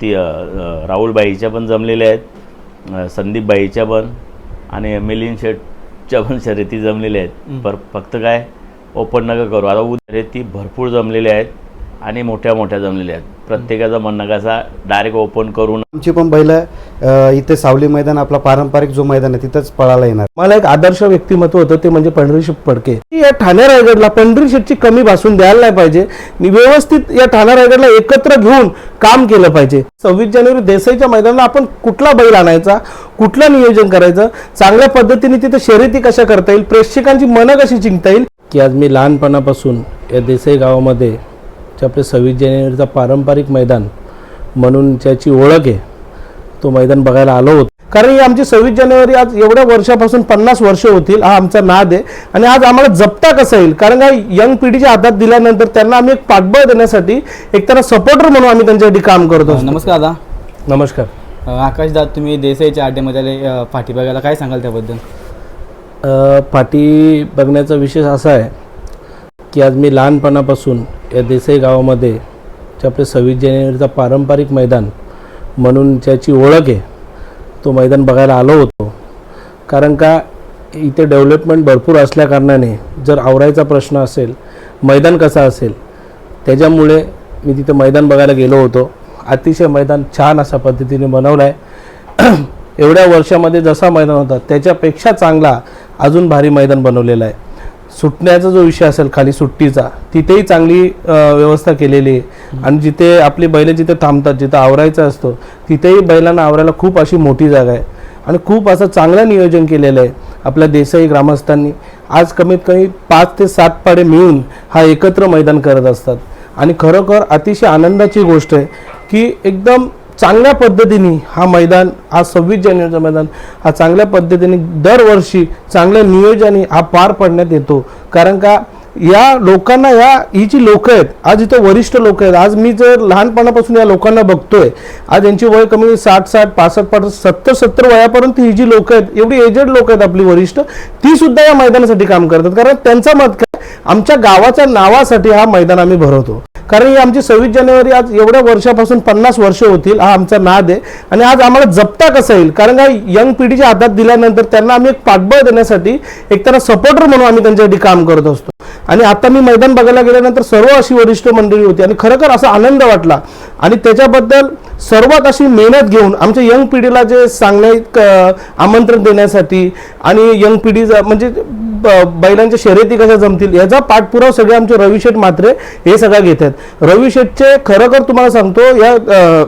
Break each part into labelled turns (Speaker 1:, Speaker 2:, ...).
Speaker 1: ती राहुलबाईच्या पण जमलेल्या आहेत संदीपबाईच्या पण आणि मिलिंद शेठच्या पण शर्यती जमलेल्या आहेत. पर फक्त काय ओपन नका करू. आता उद्या ती भरपूर जमलेल्या आहेत आणि मोठ्या मोठ्या जमलेल्या आहेत. प्रत्येकाचं म्हणणं कसा डायरेक्ट ओपन करून
Speaker 2: आमची पण बैल इथे सावली मैदान आपला पारंपरिक जो मैदान आहे तिथंच पळायला येणार.
Speaker 3: मला एक आदर्श व्यक्तिमत्व होतं ते म्हणजे पंढरीशेठ फडके या ठाणे रायगडला पंढरीशेठची कमी भासून द्यायला नाही पाहिजे नि व्यवस्थित या ठाणे रायगडला एकत्र घेऊन काम केलं पाहिजे. सव्वीस जानेवारी देसाईच्या मैदानाला आपण कुठला बैल आणायचा कुठलं नियोजन करायचं चांगल्या पद्धतीने तिथे शर्यती कशा करता येईल प्रेक्षकांची मनं कशी जिंकता येईल? की आज मी लहानपणापासून या देसाई गावामध्ये जे आपले सव्वीस जानेवारीचा पारंपरिक मैदान म्हणून ज्याची ओळख आहे तो मैदान बघायला आलो होतो. कारण ही आमची सव्वीस जानेवारी आज एवढ्या वर्षापासून पन्नास वर्ष होतील हा आमचा नाद आहे. आणि आज आम्हाला जपता कसं येईल? कारण का यंग पिढीच्या हातात दिल्यानंतर त्यांना आम्ही एक पाठबळ देण्यासाठी एक त्यांना सपोर्टर म्हणून आम्ही त्यांच्यासाठी काम करतो.
Speaker 4: नमस्कार दादा.
Speaker 3: नमस्कार.
Speaker 4: आकाश दादा तुम्ही देसाईच्या अ, पाठी बघायला काय सांगाल त्याबद्दल?
Speaker 3: पाठी बघण्याचा विशेष असा आहे की आज मी लहानपणापासून या देसाई गावामध्ये जे आपले सव्वीस जानेवारीचा पारंपरिक मैदान म्हणून ज्याची ओळख आहे तो मैदान बघायला आलो होतो. कारण का इथे डेव्हलपमेंट भरपूर असल्याकारणाने जर आवरायचा प्रश्न असेल मैदान कसं असेल त्याच्यामुळे मी तिथे मैदान बघायला गेलो होतो. अतिशय मैदान छान अशा पद्धतीने बनवलं आहे एवढ्या वर्षामध्ये जसा मैदान होता त्याच्यापेक्षा चांगला अजून भारी मैदान बनवलेलं आहे. सुटण्याचा जो विषय असेल खाली सुट्टीचा तिथेही चांगली व्यवस्था केलेली आहे. आणि जिथे आपली बैल जिथे थांबतात जिथं आवरायचं असतं तिथेही बैलांना आवरायला खूप अशी मोठी जागा आहे. आणि खूप असं चांगलं नियोजन केलेलं आहे आपल्या देसाई ग्रामस्थांनी. आज कमीत कमी पाच ते सात पाडे मिळून हा एकत्र मैदान करत असतात. आणि खरोखर अतिशय आनंदाची गोष्ट आहे की एकदम चांगल्या पद्धतीने हा मैदान हा सव्वीस जानेवारीचा मैदान हा चांगल्या पद्धतीने दरवर्षी चांगल्या नियोजनाने हा पार पडण्यात येतो. कारण का या लोकांना या ही जी लोक आहेत आज इथं वरिष्ठ लोक आहेत आज मी जर लहानपणापासून या लोकांना बघतोय आज यांची वय कमी साठ साठ पासष्ट पासष्ट सत्तर सत्तर वयापर्यंत ही जी लोक आहेत एवढी एजेड लोक आहेत आपली वरिष्ठ ती सुद्धा या मैदानासाठी काम करतात. कारण त्यांचं मत काय आमच्या गावाच्या नावासाठी हा मैदान आम्ही भरवतो. कारण ही आमची सव्वीस जानेवारी आज एवढ्या वर्षापासून पन्नास वर्ष होतील हा आमचा नाद आहे. आणि आज आम्हाला जपता कसं येईल? कारण का यंग पिढीच्या हातात दिल्यानंतर त्यांना आम्ही एक पाठबळ देण्यासाठी एक त्यांना सपोर्टर म्हणून आम्ही त्यांच्यासाठी काम करत असतो. आणि आता मी मैदान बघायला गेल्यानंतर सर्व अशी वरिष्ठ मंडळी होती आणि खरोखर असा आनंद वाटला. आणि त्याच्याबद्दल सर्वात अशी मेहनत घेऊन आमच्या यंग पिढीला जे सांगण्यात आमंत्रण देण्यासाठी आणि यंग पिढी म्हणजे बैलांच्या शर्यती कशा जमतील याचा पाठपुरावा सगळे आमचे रविशेठ मात्रे हे सगळं घेत आहेत. रवी खरं खरोखर तुम्हाला सांगतो या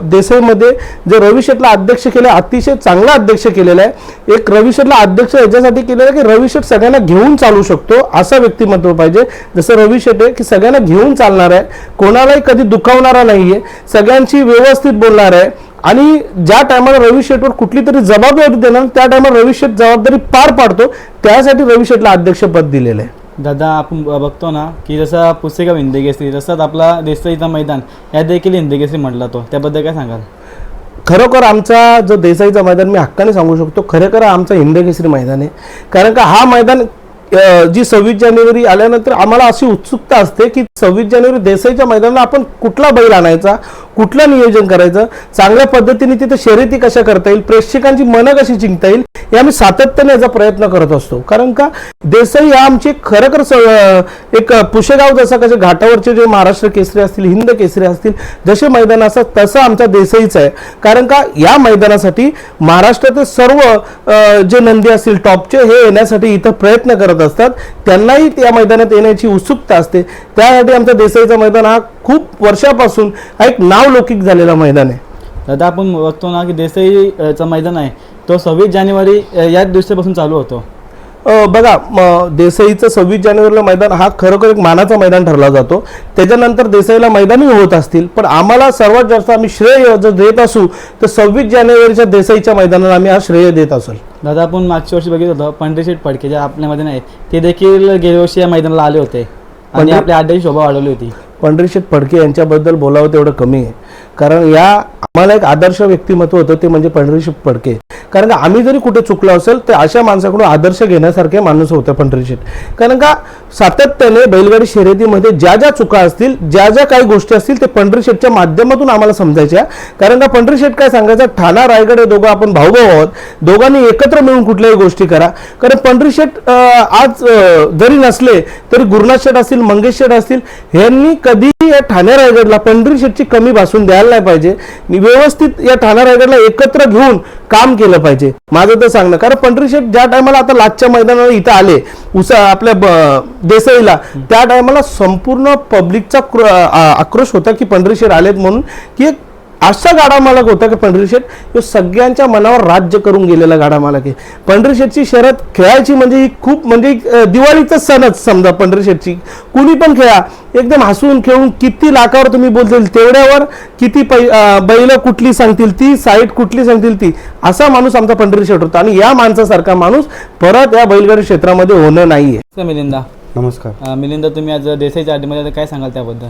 Speaker 3: देसाईमध्ये जे रविशेठला अध्यक्ष केले अतिशय चांगला अध्यक्ष केलेला आहे. एक रविशेठला अध्यक्ष याच्यासाठी केलेला आहे की रविशेठ सगळ्यांना घेऊन चालू शकतो असं व्यक्तिमत्व पाहिजे. जसं रविशेठ आहे की सगळ्यांना घेऊन चालणार आहे कोणालाही कधी दुखावणारा नाही आहे सगळ्यांशी व्यवस्थित बोलणार आहे. आणि ज्या टायमाला रवी शेठवर कुठली तरी जबाबदारी देणार त्या टायमाला रवी शेठ जबाबदारी पार पाडतो. त्यासाठी रवी शेठला अध्यक्षपद दिलेलं आहे.
Speaker 4: दादा आपण बघतो ना की जसा पुसेगाव हिंदकेसरी तसाच आपला देसाईचा मैदान या देखील हिंदकेसरी म्हटला तो. त्याबद्दल काय सांगाल?
Speaker 3: खरोखर आमचा जो देसाईचा मैदान मी हक्काने सांगू शकतो खरोखर आमचा हिंदकेसरी मैदान आहे. कारण का हा मैदान जी सव्वीस जानेवारी आल्यानंतर आम्हाला अशी उत्सुकता असते की सव्वीस जानेवारी देसाईच्या मैदानाला आपण कुठला बैल आणायचा? कुठलं नियोजन करायचं? चांगल्या पद्धतीने तिथे शर्यती कशा करता येईल? प्रेक्षकांची मनं कशी जिंकता येईल? हे आम्ही सातत्याने याचा प्रयत्न करत असतो. कारण का? देसाई हा आमची खरोखर स- एक पुशेगाव जसं कसे घाटावरचे जे महाराष्ट्र केसरी असतील हिंद केसरी असतील जसे मैदान असतात तसं आमच्या देसाईचं आहे. कारण का? या मैदानासाठी महाराष्ट्रातील सर्व जे नंदी असतील टॉपचे हे येण्यासाठी इथं प्रयत्न करत असतात. त्यांनाही त्या मैदानात येण्याची उत्सुकता असते. त्यासाठी आमचा देसाईचा मैदान हा खूप वर्षापासून हा एक नावलौकिक झालेला मैदान आहे.
Speaker 4: दादा आपण बघतो ना की देसाईचा मैदान आहे. तो सव्वीस जानेवारी याच दिवसापासून चालू होतो.
Speaker 3: बघा म- देसाईचं सव्वीस जानेवारीला मैदान हा खरोखर एक मानाचा मैदान ठरला जातो. त्याच्यानंतर देसाईला मैदानही होत असतील पण आम्हाला सर्वात जास्त आम्ही श्रेय जर देत असू तर सव्वीस जानेवारीच्या देसाईच्या मैदानाला आम्ही हा श्रेय देत असेल.
Speaker 4: दादा आपण मागच्या वर्षी बघितलं होतं पंढरीशेठ फडके जे आपल्या मैदान आहे ते देखील गेल्या वर्षी या मैदानाला आले होते. आणि
Speaker 3: पंढरी-
Speaker 4: आपल्या अड्ड्याची शोभा वाढवली होती.
Speaker 3: पंढरीशेठ फडके यांच्याबद्दल बोलावं तेवढं कमी आहे. कारण या आम्हाला एक आदर्श व्यक्तिमत्व होतं ते म्हणजे पंढरीशेठ फडके. कारण का आम्ही जरी कुठे चुकलो असेल तर अशा माणसाकडून आदर्श घेण्यासारखे माणूस होतं पंढरीशेठ कारण का सातत्याने बैलगाडी शर्यतीमध्ये ज्या ज्या चुका असतील ज्या ज्या काही गोष्टी असतील ते पंढरीशेठच्या माध्यमातून आम्हाला समजायच्या. कारण का पंढरीशेठ काय सांगायचं ठाणा रायगड हे दोघं आपण भाऊ भाऊ आहोत. दोघांनी एकत्र मिळून कुठल्याही गोष्टी करा. कारण पंढरीशेठ शेठ आज जरी नसले तरी गुरुनाथ शेठ असतील मंगेश शेठ असतील यांनी कधी या ठाणे रायगडला पंढरी शेठची कमी भासून द्यायला नाही पाहिजे. व्यवस्थित या ठाणे रायगडला एकत्र घेऊन काम केलं पाहिजे. माझं तर सांगणं कारण पंढरी शेठ ज्या टायमाला आता लाचच्या मैदानावर इथं आले उसा आपल्या देसाईला त्या टायमाला संपूर्ण पब्लिकचा आक्रोश होता की पंढरी शेठ आलेत म्हणून की एक असा गाडा मालक होता की पंढरी शेठ तो सगळ्यांच्या मनावर राज्य करून गेलेला गाडा मालक आहे. पंढरी शेठची शर्यत खेळायची म्हणजे ही खूप म्हणजे दिवाळीचा सणच समजा पंढरी शेठची कुणी पण खेळा. एकदम हसून खेळून किती लाखावर तुम्ही बोलतील तेवढ्यावर किती पै बैल कुठली सांगतील ती साईट कुठली सांगतील ती असा माणूस आमचा पंढरी शेठ होता. आणि या माणसासारखा माणूस परत या बैलगाडी क्षेत्रामध्ये होणं नाहीये.
Speaker 4: नमस्कार मिलिंदा.
Speaker 2: नमस्कार.
Speaker 4: मिलिंदा तुम्ही आज देसाईच्या आता काय सांगाल त्याबद्दल?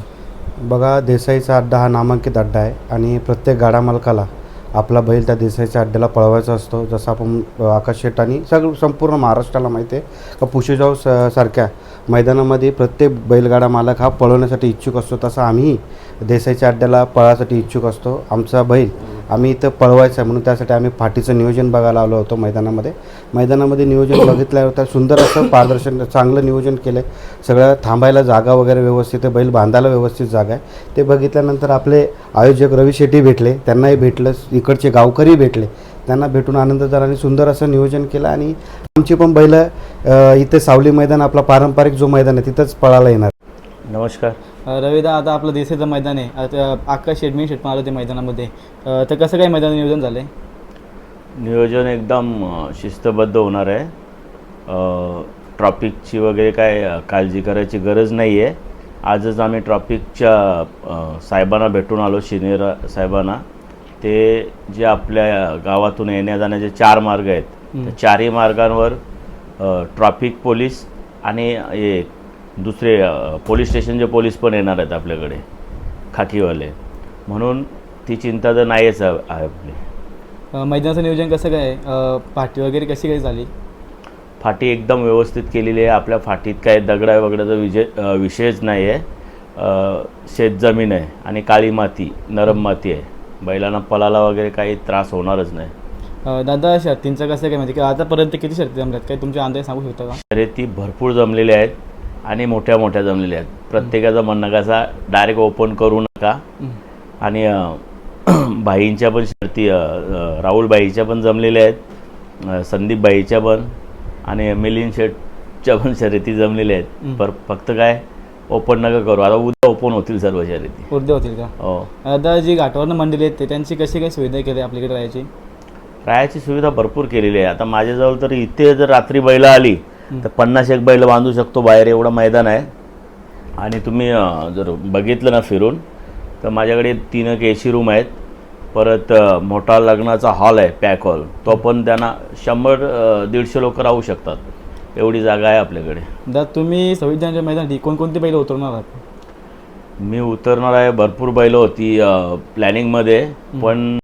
Speaker 2: बघा देसाईचा अड्डा हा नामांकित अड्डा आहे आणि प्रत्येक गाडा मालकाला आपला बैल त्या देसाईच्या अड्ड्याला पळवायचा असतो. जसं आपण अ, आकाश शेट आणि सगळं संपूर्ण महाराष्ट्राला माहिती आहे का पुशेजाव स सारख्या मैदानामध्ये प्रत्येक बैलगाडा मालक हा पळवण्यासाठी इच्छुक असतो. तसा आम्ही देसाईच्या अड्ड्याला पळासाठी इच्छुक असतो. आमचा बैल आम्ही इथं पळवायचं आहे. म्हणून त्यासाठी आम्ही फाटीचं नियोजन बघायला आलो होतो मैदानामध्ये. मैदानामध्ये नियोजन बघितल्यावर तर सुंदर असं पारदर्शन चांगलं नियोजन केलं आहे सगळं थांबायला जागा वगैरे व्यवस्थित आहे. बैल बांधायला व्यवस्थित जागा आहे. ते बघितल्यानंतर आपले आयोजक रवी शेट्टी भेटले. त्यांनाही भेटलं. इकडचे गावकरी भेटले. त्यांना भेटून आनंद झाला आणि सुंदर असं नियोजन केलं. आणि आमची पण बैल इथे सावली मैदान आपला पारंपरिक जो मैदान आहे तिथंच पळायला येणार.
Speaker 1: नमस्कार.
Speaker 4: रविदा आता आपलं देसाईचं मैदान आहे. आता आकाश शेडमी शेट आलं ते मैदानामध्ये. तर कसं काय मैदान नियोजन झालं आहे
Speaker 1: नियोजन एकदम शिस्तबद्ध होणार आहे. अ, ट्रॉफिकची वगैरे काय काळजी करायची गरज नाही आहे आजच आम्ही ट्रॉफिकच्या साहेबांना भेटून आलो सिनियर साहेबांना. ते जे आपल्या गावातून येण्या जाण्याचे चार मार्ग आहेत. त्या चारही मार्गांवर ट्रॉफिक पोलीस आणि हे दुसरे पोलीस स्टेशनचे पोलीस पण येणार आहेत आपल्याकडे खाकीवाले. म्हणून ती चिंता तर नाहीच आहे आपली.
Speaker 4: मैदानाचं नियोजन कसं काय पाठी वगैरे कशी काय झाली?
Speaker 1: फाटी एकदम व्यवस्थित केलेली आहे. आपल्या फाटीत काय दगडा वगैरेचा विजय विषयच नाही आहे शेतजमीन आहे आणि काळी माती नरम माती आहे. बैलांना पलाला वगैरे काही त्रास होणारच नाही.
Speaker 4: दादा शर्तींचं कसं काय माहिती? का आतापर्यंत किती शर्ती जमल्यात? काय तुमचे अंदाज सांगू शकता का?
Speaker 1: शर्यती भरपूर जमलेल्या आहेत. आणि मोठ्या मोठ्या जमलेल्या आहेत. प्रत्येकाचं म्हणणं कसा डायरेक्ट ओपन करू नका. आणि अ, बाईंच्या पण शर्ती राहुल बाईच्या पण जमलेल्या आहेत. संदीप बाईच्या पण आणि मिलिंद शेटच्या पण शर्यती जमलेल्या आहेत. पर फक्त काय ओपन नका करू. आता उद्या ओपन होतील सर्व शर्यती.
Speaker 4: उद्या होतील का?
Speaker 1: हो.
Speaker 4: आता जी घाटावरनं मंडळी आहेत ते त्यांची कशी काय सुविधा केली आपल्याकडे राहायची?
Speaker 1: राहायची सुविधा भरपूर केलेली आहे. आता माझ्याजवळ तर इथे जर रात्री बैल आली तर पन्नास एक बैल बांधू शकतो बाहेर एवढं मैदान आहे. आणि तुम्ही जर बघितलं ना फिरून तर माझ्याकडे तीन एक ए सी रूम आहेत. परत मोठा लग्नाचा हॉल आहे पॅक हॉल तो पण त्यांना शंभर दीडशे लोक राहू शकतात. एवढी जागा आहे आपल्याकडे.
Speaker 4: दादा तुम्ही जानेवारी मैदानासाठी कोणकोणती बैल उतरवणार आहात?
Speaker 1: मी उतरणार आहे भरपूर बैल होती प्लॅनिंगमध्ये पण